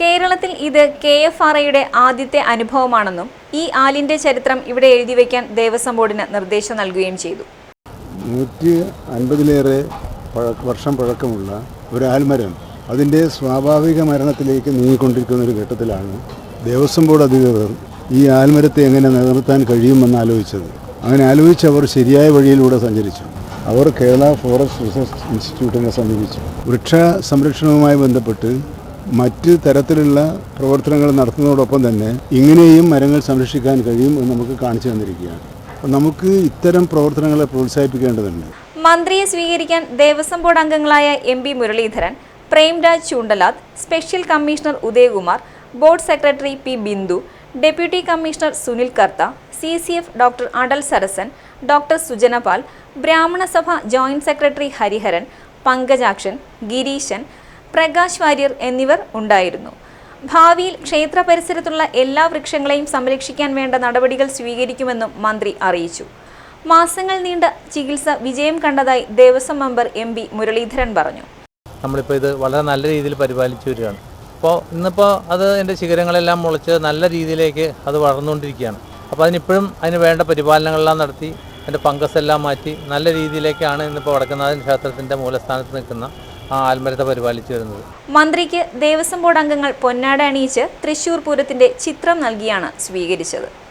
കേരളത്തിൽ ഇത് K F R ഐയുടെ ആദ്യത്തെ അനുഭവമാണെന്നും ഈ ആലിന്റെ ചരിത്രം ഇവിടെ എഴുതി വയ്ക്കാൻ ദേവസ്വം ബോർഡിന് നിർദ്ദേശം നൽകുകയും ചെയ്തു. നൂറ്റി അൻപതിലേറെ വർഷം പഴക്കമുള്ള ഒരു ആൽമരം അതിന്റെ സ്വാഭാവിക മരണത്തിലേക്ക് നീങ്ങിക്കൊണ്ടിരിക്കുന്ന ഒരു ഘട്ടത്തിലാണ് ദേവസ്വം ബോർഡ് അധികൃതർ ഈ ആൽമരത്തെ എങ്ങനെ നിലനിർത്താൻ കഴിയുമെന്ന് ആലോചിച്ചത്. അങ്ങനെ ആലോചിച്ച് അവർ ശരിയായ വഴിയിലൂടെ സഞ്ചരിച്ചു. അവർ കേരള ഫോറസ്റ്റ് റിസർച്ച് ഇൻസ്റ്റിറ്റ്യൂട്ടിനെ സമീപിച്ചു. വൃക്ഷ സംരക്ഷണവുമായി ബന്ധപ്പെട്ട് മറ്റ് തരത്തിലുള്ള പ്രവർത്തനങ്ങൾ നടത്തുന്നതോടൊപ്പം തന്നെ ഇങ്ങനെയും മരങ്ങൾ സംരക്ഷിക്കാൻ കഴിയും എന്ന് നമുക്ക് കാണിച്ചു തന്നിരിക്കുകയാണ്. നമുക്ക് ഇത്തരം പ്രവർത്തനങ്ങളെ പ്രോത്സാഹിപ്പിക്കേണ്ടതുണ്ട്. മന്ത്രിയെ സ്വീകരിക്കാൻ ദേവസ്വം ബോർഡ് അംഗങ്ങളായ M P Muraleedharan Premraj Choondalath special commissioner Udayakumar board secretary P Bindu deputy commissioner Sunil Kartha C C F doctor Adal Sarasan doctor Sujanapal Brahmana Sabha joint secretary Harihara Pankajakshan Gireeshan Prakash Warrier എന്നിവർ ഉണ്ടായിരുന്നു. ഭാവിയിൽ ക്ഷേത്ര പരിസരത്തുള്ള എല്ലാ വൃക്ഷങ്ങളെയും സംരക്ഷിക്കാൻ വേണ്ട നടപടികൾ സ്വീകരിക്കുമെന്നും മന്ത്രി അറിയിച്ചു. മാസങ്ങൾ നീണ്ട ചികിത്സ വിജയം കണ്ടതായി Devaswom member M P Muraleedharan പറഞ്ഞു. നമ്മളിപ്പോൾ ഇത് വളരെ നല്ല രീതിയിൽ പരിപാലിച്ചു വരികയാണ്. അപ്പോൾ ഇന്നിപ്പോൾ അത് എന്റെ ശിഖരങ്ങളെല്ലാം മുളച്ച് നല്ല രീതിയിലേക്ക് അത് വളർന്നുകൊണ്ടിരിക്കുകയാണ്. അപ്പോൾ അതിനിപ്പോഴും അതിന് വേണ്ട പരിപാലനങ്ങളെല്ലാം നടത്തി അതിന്റെ പങ്കസെല്ലാം മാറ്റി നല്ല രീതിയിലേക്കാണ് ഇന്നിപ്പോൾ വടക്കുന്നാഥൻ ക്ഷേത്രത്തിന്റെ മൂലസ്ഥാനത്ത് നിൽക്കുന്ന ആൽമരത്തെ പരിപാലിച്ചു വരുന്നത്. മന്ത്രിക്ക് ദേവസ്വം ബോർഡ് അംഗങ്ങൾ പൊന്നാട അണിയിച്ച് തൃശൂർ പൂരത്തിന്റെ ചിത്രം നൽകിയാണ് സ്വീകരിച്ചത്.